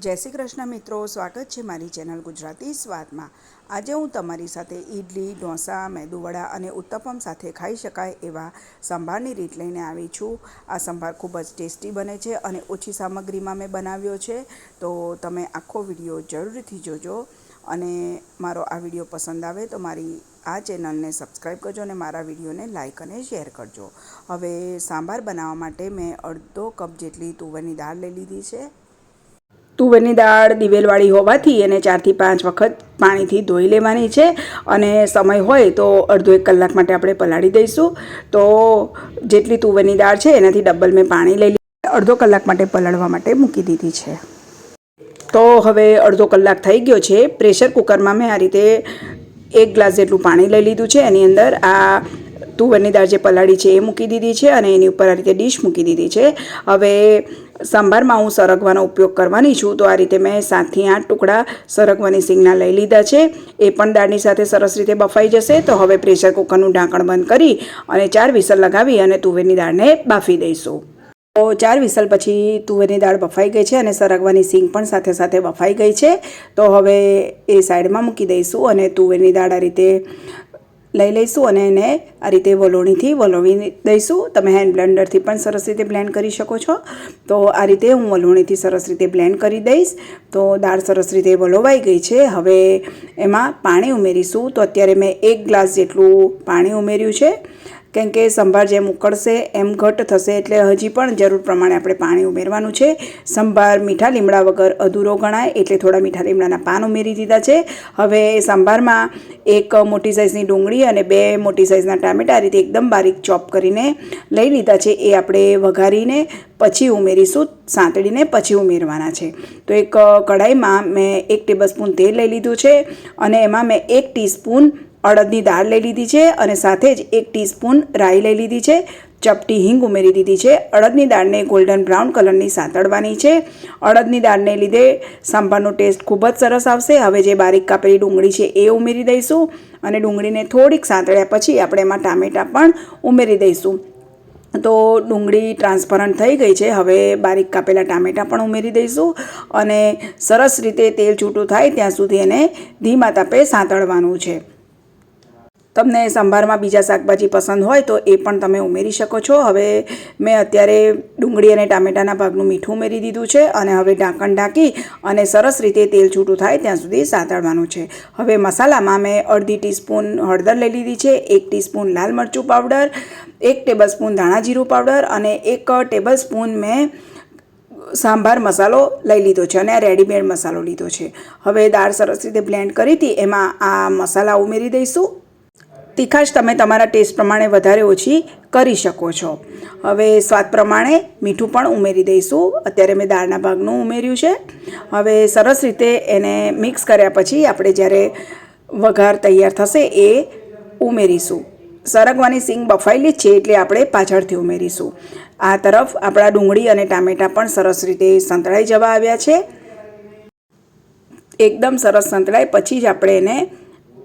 જય શ્રી કૃષ્ણ મિત્રો, સ્વાગત છે મારી ચેનલ ગુજરાતી સ્વાદમાં. આજે હું તમારી સાથે ઈડલી, ઢોસા, મેદુવડા અને ઉત્તપમ સાથે ખાઈ શકાય એવા સંભારની રીત લઈને આવી છું. આ સંભાર ખૂબ જ ટેસ્ટી બને છે અને ઓછી સામગ્રીમાં મેં બનાવ્યો છે. તો તમે આખો વીડિયો જરૂરથી જોજો અને મારો આ વીડિયો પસંદ આવે તો મારી આ ચેનલને સબસ્ક્રાઈબ કરજો અને મારા વિડીયોને લાઇક અને શેર કરજો. હવે સાંભાર બનાવવા માટે મેં અડધો કપ જેટલી તુવેરની દાળ લઈ લીધી છે. તુવેરની દાળ દિવેલવાળી હોવાથી એને ચારથી પાંચ વખત પાણીથી ધોઈ લેવાની છે અને સમય હોય તો અડધો એક કલાક માટે આપણે પલાળી દઈશું. તો જેટલી તુવેરની દાળ છે એનાથી ડબલ મેં પાણી લઈ અડધો કલાક માટે પલાળવા માટે મૂકી દીધી છે. તો હવે અડધો કલાક થઈ ગયો છે. પ્રેશર કુકરમાં મેં આ રીતે એક ગ્લાસ જેટલું પાણી લઈ લીધું છે. એની અંદર આ તુવેરની દાળ જે પલાળી છે એ મૂકી દીધી છે અને એની ઉપર આ રીતે ડીશ મૂકી દીધી છે. હવે સંભારમાં હું સરગવાનો ઉપયોગ કરવાની છું, તો આ રીતે મેં સાતથી આઠ ટુકડા સરગવાની સિંગના લઈ લીધા છે. એ પણ દાળની સાથે સરસ રીતે બફાઈ જશે, તો હવે પ્રેશર કુકરનું ઢાંકણ બંધ કરી અને ચાર વિસલ લગાવી અને તુવેરની દાળને બાફી દઈશું. તો ચાર વિસલ પછી તુવેરની દાળ બફાઈ ગઈ છે અને સરગવાની સિંગ પણ સાથે સાથે બફાઈ ગઈ છે. તો હવે એ સાઈડમાં મૂકી દઈશું અને તુવેરની દાળ આ રીતે લઈ લઈશું અને એને આ રીતે વલોણીથી વલોવી દઈશું. તમે હેન્ડ બ્લેન્ડરથી પણ સરસ રીતે બ્લેન્ડ કરી શકો છો. તો આ રીતે હું વલોણીથી સરસ રીતે બ્લેન્ડ કરી દઈશ. તો દાળ સરસ રીતે વલોવાઈ ગઈ છે. હવે એમાં પાણી ઉમેરીશું. તો અત્યારે મેં એક ગ્લાસ જેટલું પાણી ઉમેર્યું છે. કેમ કે સંભાર જેમ ઉકળશે, એમ ઘટ થશે એટલે હજી પણ જરૂર પ્રમાણે આપણે પાણી ઉમેરવાનું છે. સંભાર મીઠા લીમડા વગર અધૂરો ગણાય એટલે થોડા મીઠા લીમડાના પાન ઉમેરી દીધા છે. હવે સંભારમાં એક મોટી સાઇઝની ડુંગળી અને બે મોટી સાઇઝના ટામેટા આ રીતે એકદમ બારીક ચોપ કરીને લઈ લીધા છે. એ આપણે વઘારીને પછી ઉમેરીશું, સાંતળીને પછી ઉમેરવાના છે. તો એક કઢાઈમાં મેં એક ટેબલસ્પૂન તેલ લઈ લીધું છે અને એમાં મેં એક ટીસ્પૂન અડદની દાળ લઈ લીધી છે અને સાથે જ એક ટીસ્પૂન રાઈ લઈ લીધી છે. ચપટી હિંગ ઉમેરી દીધી છે. અડદની દાળને ગોલ્ડન બ્રાઉન કલરની સાંતળવાની છે. અડદની દાળને લીધે સાંભારનો ટેસ્ટ ખૂબ જ સરસ આવશે. હવે જે બારીક કાપેલી ડુંગળી છે એ ઉમેરી દઈશું અને ડુંગળીને થોડીક સાંતળ્યા પછી આપણે એમાં ટામેટાં પણ ઉમેરી દઈશું. તો ડુંગળી ટ્રાન્સપરન્ટ થઈ ગઈ છે. હવે બારીક કાપેલા ટામેટાં પણ ઉમેરી દઈશું અને સરસ રીતે તેલ છૂટું થાય ત્યાં સુધી એને ધીમા તાપે સાંતળવાનું છે. તમને સંભારમાં બીજા શાકભાજી પસંદ હોય તો એ પણ તમે ઉમેરી શકો છો. હવે મેં અત્યારે ડુંગળી અને ટામેટાના ભાગનું મીઠું ઉમેરી દીધું છે અને હવે ઢાંકણ ઢાંકી અને સરસ રીતે તેલ છૂટું થાય ત્યાં સુધી સાતળવાનું છે. હવે મસાલામાં મેં અડધી ટીસ્પૂન હળદર લઈ લીધી છે, એક ટીસ્પૂન લાલ મરચું પાવડર, એક ટેબલસ્પૂન ધાણા જીરું પાવડર અને એક ટેબલસ્પૂન મેં સાંભાર મસાલો લઈ લીધો છે અને આ રેડીમેડ મસાલો લીધો છે. હવે દાળ સરસ રીતે બ્લેન્ડ કરી હતી, એમાં આ મસાલા ઉમેરી દઈશું. તીખાશ તમે તમારા ટેસ્ટ પ્રમાણે વધારે ઓછી કરી શકો છો. હવે સ્વાદ પ્રમાણે મીઠું પણ ઉમેરી દઈશું. અત્યારે મેં દાળના ભાગનું ઉમેર્યું છે. હવે સરસ રીતે એને મિક્સ કર્યા પછી આપણે જ્યારે વઘાર તૈયાર થશે એ ઉમેરીશું. સરગવાની સિંગ બફાયેલી છે એટલે આપણે પાછળથી ઉમેરીશું. આ તરફ આપણા ડુંગળી અને ટામેટાં પણ સરસ રીતે સંતળાઈ જવા આવ્યા છે. એકદમ સરસ સંતળાય, પછી જ આપણે એને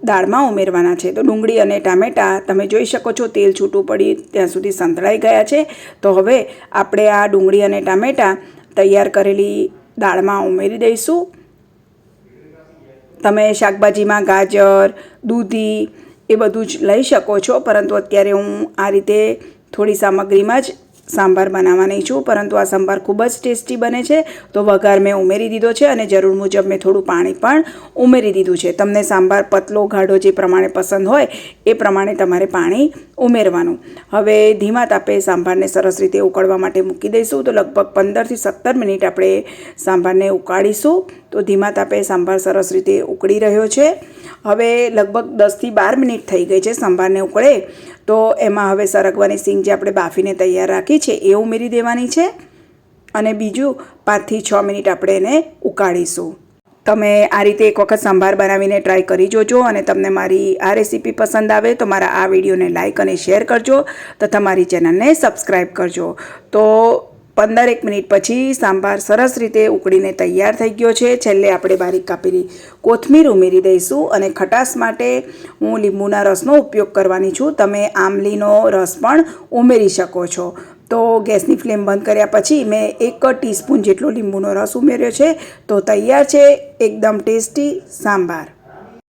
દાળમાં ઉમેરવાના છે. તો ડુંગળી અને ટામેટાં તમે જોઈ શકો છો, તેલ છૂટું પડી ત્યાં સુધી સંતળાઈ ગયા છે. તો હવે આપણે આ ડુંગળી અને ટામેટાં તૈયાર કરેલી દાળમાં ઉમેરી દઈશું. તમે શાકભાજીમાં ગાજર, દૂધી એ બધું જ લઈ શકો છો, પરંતુ અત્યારે હું આ રીતે થોડી સામગ્રીમાં જ સાંભાર બનાવવાની છું, પરંતુ આ સંભાર ખૂબ જ ટેસ્ટી બને છે. તો વઘાર મેં ઉમેરી દીધો છે અને જરૂર મુજબ મેં થોડું પાણી પણ ઉમેરી દીધું છે. તમને સાંભાર પતલો ગાઢો જે પ્રમાણે પસંદ હોય, એ પ્રમાણે તમારે પાણી ઉમેરવાનું. હવે ધીમા તાપે સાંભારને સરસ રીતે ઉકળવા માટે મૂકી દઈશું. તો લગભગ પંદરથી સત્તર મિનિટ આપણે સાંભારને ઉકાળીશું. તો ધીમા તાપે સાંભાર સરસ રીતે ઉકળી રહ્યો છે. હવે લગભગ દસથી બાર મિનિટ થઈ ગઈ છે સંભારને ઉકળે, તો એમાં હવે સરગવાની સિંગ જે આપણે બાફીને તૈયાર રાખી છે એ ઉમેરી દેવાની છે. અને બીજું, પાંચથી છ મિનિટ આપણે એને ઉકાળીશું. તમે આ રીતે એક વખત સંભાર બનાવીને ટ્રાય કરી જોજો અને તમને મારી આ રેસીપી પસંદ આવે તો મારા આ વિડીયોને લાઇક અને શેર કરજો તથા મારી ચેનલને સબસ્ક્રાઈબ કરજો. તો પંદર એક મિનિટ પછી સાંભાર સરસ રીતે ઉકળીને તૈયાર થઈ ગયો છે. છેલ્લે આપણે બારીક કાપેલી કોથમીર ઉમેરી દઈશું અને ખટાશ માટે હું લીંબુના રસનો ઉપયોગ કરવાની છું. તમે આમલીનો રસ પણ ઉમેરી શકો છો. તો ગેસની ફ્લેમ બંધ કર્યા પછી મેં એક ટીસ્પૂન જેટલો લીંબુનો રસ ઉમેર્યો છે. તો તૈયાર છે. એકદમ ટેસ્ટી સાંભાર.